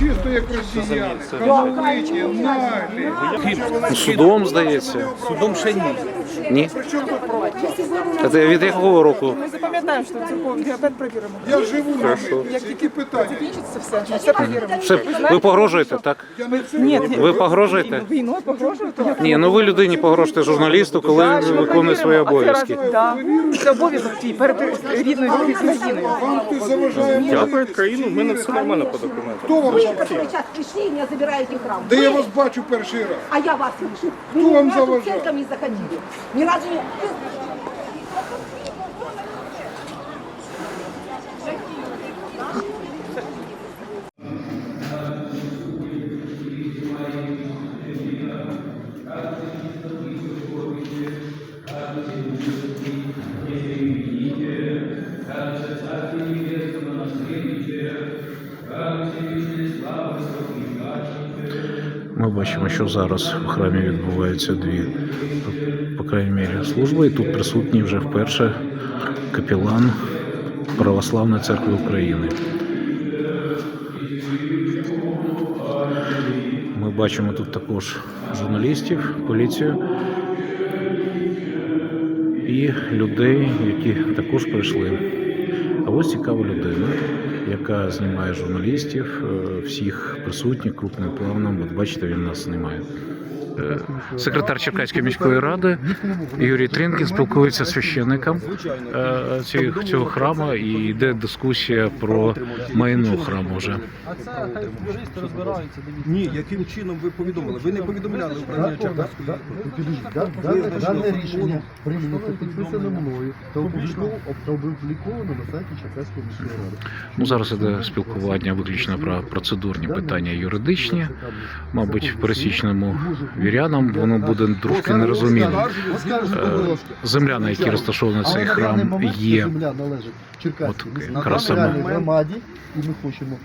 чисто як росіяни, конкретні, наглі. Судом, здається. Судом ще ні. Ні? Це від якого року? Ми запам'ятаємо, що церковні опять перевіримо. Я живу на митниці, які питання? Закінчиться все, ми все перевіримо. Все, ви погрожуєте, так? Я не Ні, Ви погрожуєте? Війною погрожуєте? Ні, ну ви людині погрожуєте журналісту, коли він виконує свої обов'язки. Так, це обов'язок твій перед рідною країною. Вам хтось заважає Я мовити? перед країну, в мене все нормально по документам. Хто вам? Вы, которые сейчас пришли и меня забираете храм. Де я Вы, вас бачу перший раз? а я вас вижу. Кто Вы ни вам разу в заважал? церковь не заходили. Ни разу не... Ми бачимо, що зараз в храмі відбуваються дві, по крайній мірі, служби. І тут присутній вже вперше капелан Православної церкви України. Ми бачимо тут також журналістів, поліцію і людей, які також прийшли. А ось цікава людина, яка знімає журналістів, е, всіх присутніх крупним планом. От бачите, він нас знімає. Е, Секретар Черкаської міської ради Юрій Тринкін спілкується з священником е, цього, храму і йде дискусія про майно храму вже. А це хай розбираються. Ні, яким чином ви повідомили? Ви не повідомляли управління Черкаської. Дане рішення прийнято підписано мною та опубліковано на сайті Черкаської міської ради. Ну зараз іде спілкування виключно про процедурні питання юридичні. Мабуть, в пересічному вірянам воно буде трошки нерозуміло. Е, Земля, на якій розташований цей храм, є земля належить Черкаській От якраз саме. громаді, і ми хочемо,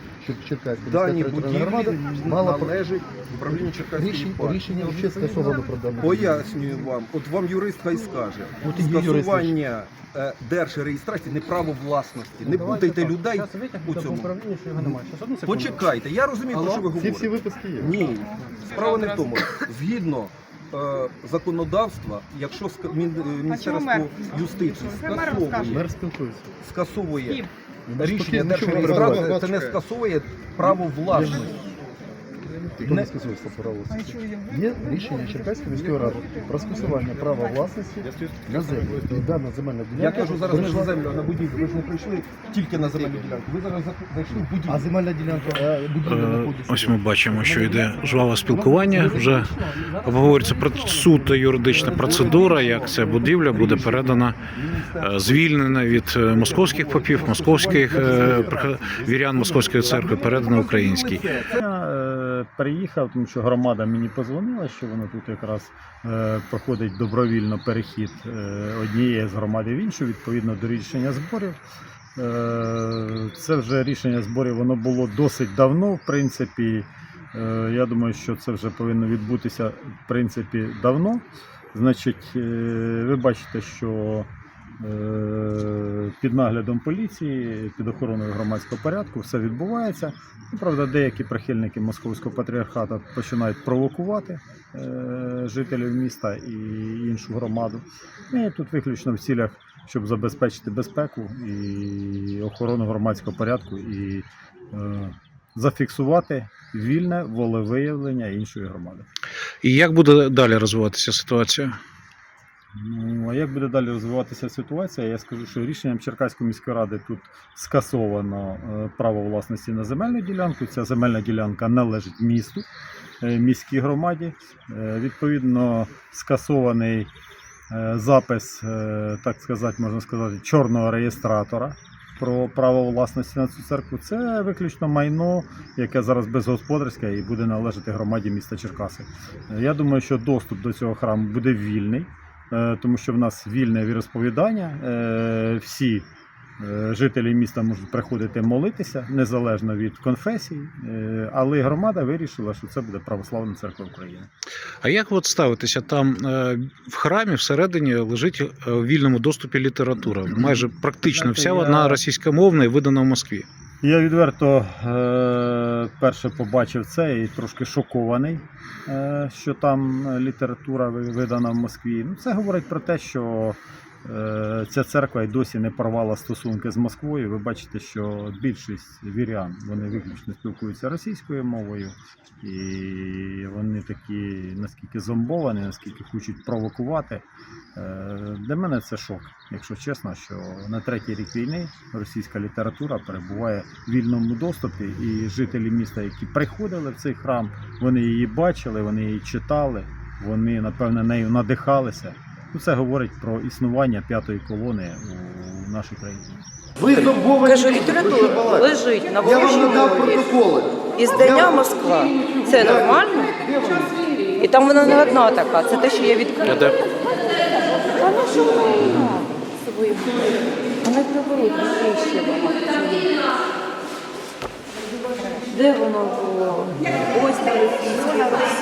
Черкаська Дані будівлі мала належить управлінню Черкаської рішення, партії. рішення вже скасовано про дану. Пояснюю вам, от вам юрист хай скаже. От і є. Скасування е, держреєстрації не право власності. Не путайте людей у цьому. управлінню, що його немає. Зараз одну секунду. Почекайте, я розумію, про що ви Ці всі говорите. виписки є. Ні, справа не в тому. Згідно е, законодавства, якщо ска- Мін- е, Міністерство юстиції скасовує, Мер спілкується. скасовує Ну, рішення спокійно, нічого не держреєстрації, це не скасовує право власності. Хто не скасується право власності? Є рішення Черкаської міської ради про скасування права власності на землю. І дана земельна Я кажу зараз не за землю, а на будівлю. Ви ж не прийшли тільки на земельну ділянку. Ви зараз зайшли в А земельна ділянка е, будівля Е, знаходиться. Ось ми бачимо, що йде жваве спілкування. Вже обговорюється про суто юридична процедура, як ця будівля буде передана, е, звільнена від московських попів, московських е, вірян московської церкви, передана українській. Приїхав, тому що громада мені позвонила, що воно тут якраз е, проходить добровільно перехід е, однієї з громади в іншу, відповідно до рішення зборів. Е, це вже рішення зборів воно було досить давно, в принципі. Я думаю, що це вже повинно відбутися в принципі давно. Значить, ви бачите, що під наглядом поліції, під охороною громадського порядку все відбувається. Ну, Правда, деякі прихильники московського патріархату починають провокувати е, жителів міста і іншу громаду. І тут виключно в цілях, щоб забезпечити безпеку і охорону громадського порядку і е, зафіксувати вільне волевиявлення іншої громади. І як буде далі розвиватися ситуація? Ну, а як буде далі розвиватися ситуація? Я скажу, що рішенням Черкаської міської ради тут скасовано е, право власності на земельну ділянку. Ця земельна ділянка належить місту, е, міській громаді. Е, Відповідно, скасований запис, так сказати, можна сказати, чорного реєстратора. Про право власності на цю церкву це виключно майно, яке зараз безгосподарське і буде належати громаді міста Черкаси. Я думаю, що доступ до цього храму буде вільний, тому що в нас вільне віросповідання. Е, Всі Е, Жителі міста можуть приходити молитися незалежно від конфесій, е, але громада вирішила, що це буде Православна церква України. А як от ставитися? Там е, в храмі всередині лежить е, в вільному доступі література. Майже практично вся вона російськомовна і видана в Москві. Я відверто е, перше побачив це і трошки шокований, е, що там література видана в Москві. Ну, це говорить про те, що е, ця церква й досі не порвала стосунки з Москвою. Ви бачите, що більшість вірян вони виключно спілкуються російською мовою, і вони такі наскільки зомбовані, наскільки хочуть провокувати. Е, Для мене це шок, якщо чесно, що на третій рік війни російська література перебуває в вільному доступі, і жителі міста, які приходили в цей храм, вони її бачили, вони її читали, вони напевне нею надихалися. Ну, це говорить про існування п'ятої колони у нашій країні. Ви література лежить на Я вам надав мові. Протоколи. Іздання Москва. Це нормально? І там вона не одна така. Це те, що я відкрила. Та ну що вона? Приберуть, ще багато. Де воно було? Ось на російській, ось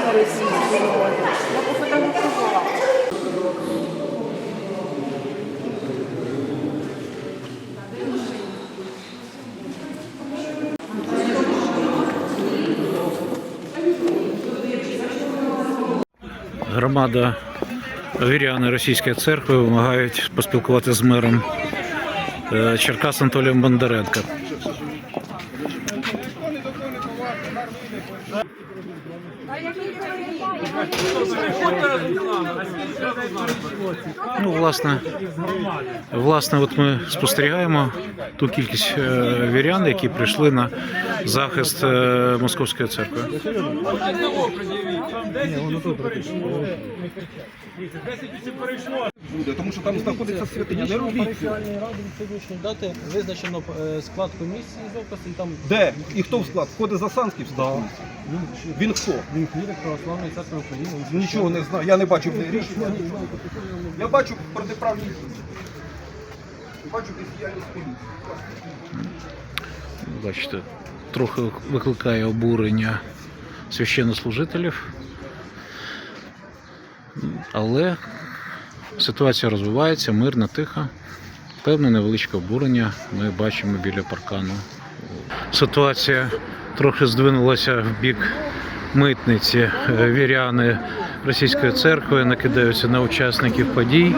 на російській. Я пофотографувала. Громада віряни Російської церкви вимагають поспілкуватися з мером е, Черкас Анатолієм Бондаренко. Ну, власне, власне, от ми спостерігаємо ту кількість е, вірян, які прийшли на захист е, Московської церкви. Буде, тому що там знаходиться святиня. Не робіть. цього. Парафіальної ради від сьогоднішньої дати визначено е, склад комісії з опису, і там Де? І хто в склад? Входить Засанський в склад? він, Він хто? він клірик Православної церкви України. Він Нічого не знаю, я не бачив рішення. Я бачу протиправні дії. Бачу бездіяльність поліції. Бачите, трохи викликає обурення священнослужителів. Але ситуація розвивається, мирно, тихо. Певне невеличке обурення ми бачимо біля паркану. Ситуація трохи здвинулася в бік митниці. Е, Віряни російської церкви накидаються на учасників подій.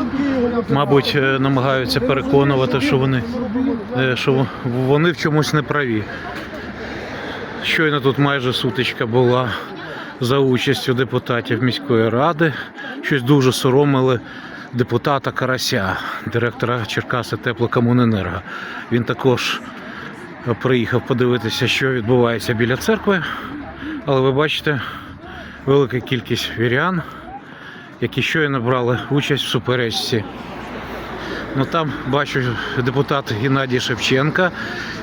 Мабуть, е, намагаються переконувати, що вони, е, що вони в чомусь не праві. Щойно тут майже сутичка була за участю депутатів міської ради. Щось дуже соромили депутата Карася, директора Черкаси Теплокомуненерго. Він також приїхав подивитися, що відбувається біля церкви. Але ви бачите велика кількість вірян, які щойно брали участь в суперечці. Ну там бачу депутат Геннадій Шевченка,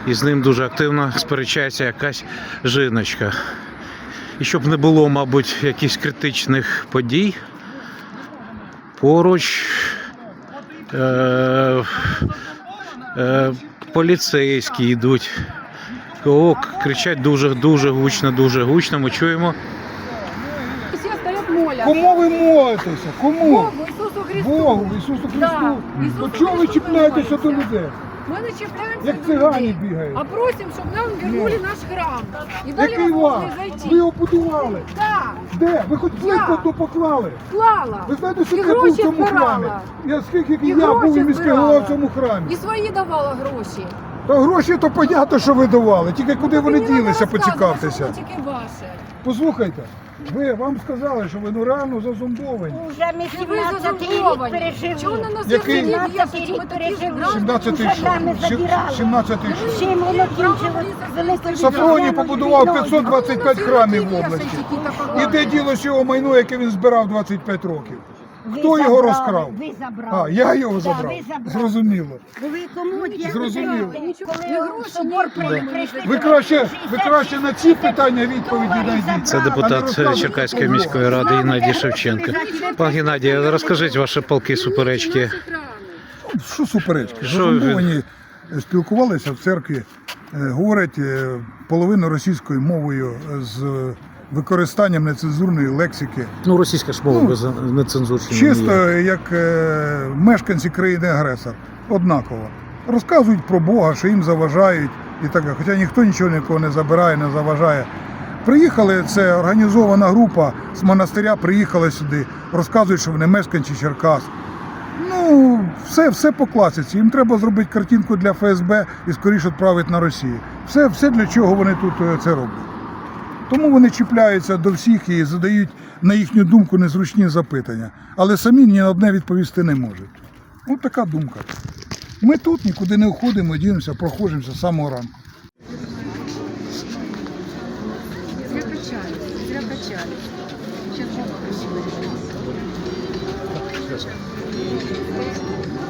і з ним дуже активно сперечається якась жіночка. І щоб не було, мабуть, якихось критичних подій, поруч е, е, поліцейські йдуть. О, кричать дуже дуже гучно, дуже гучно. Ми чуємо. Кому ви молитеся? Кому? Богу, Ісусу Христу. Богу, Ісусу Христу. Да, То Ісусу чого ви чіпляєтеся до людей? Ми не чіпляємося Як до цигані людей, бігають. а просимо, щоб нам вернули наш храм. І далі Який ми вам? могли Ви його будували. Так, Де? Ви хоч плитку то поклали? клала. Ви знаєте, що я був в гроші цьому храмі? збирала. Я скільки І я був і міський збирала. голова в цьому храмі. І свої давала гроші. Та гроші то понятно, що ви давали. Тільки куди вони Мені ділися, розказувати, поцікавтеся. що воно тільки ваше. Послухайте, ви вам сказали, що ви ну реально зазомбовані. Уже ми І ви 17 рік пережили. Чого на нас Який? сьогодні є? 17 Ми рік такі пережили. ж 17 Уже нами що? забирали. 17 що? Чим воно кінчилось? Великою Сафроній війною, побудував війною. 525 храмів в області. І І де ділося його майно, яке він збирав 25 років? Ви Хто його забрали, розкрав? Ви забрали. А, я його Да, забрав. ви забрали. Зрозуміло. Ви кому дякуєте? Зрозуміло. Коли гроші, собор прийшли, Ви краще, ви краще на ці питання відповіді знайдіть. Це депутат Черкаської міської ради Геннадій Шевченко. Пан Геннадій, розкажіть ваші палки суперечки. Що суперечки? Що е, спілкувалися в церкві, е, говорять е, половину російською мовою з використанням нецензурної лексики. Ну, російська ж мова Ну, без нецензурщини. Чисто ніяк. як е, мешканці країни-агресор, однаково. Розказують про Бога, що їм заважають і таке. Хоча ніхто нічого нікого не забирає, не заважає. Приїхали, це організована група з монастиря, приїхали сюди, розказують, що вони мешканці Черкас. Ну, все, все по класиці. Їм треба зробити картинку для ФСБ і скоріше відправити на Росію. Все, все для чого вони тут е, це роблять. Тому вони чіпляються до всіх і задають, на їхню думку, незручні запитання. Але самі ні на одне відповісти не можуть. От така думка. Ми тут нікуди не уходимо, ділимося, проходимося з самого ранку. Зря качали, зря качали. Сейчас красивая.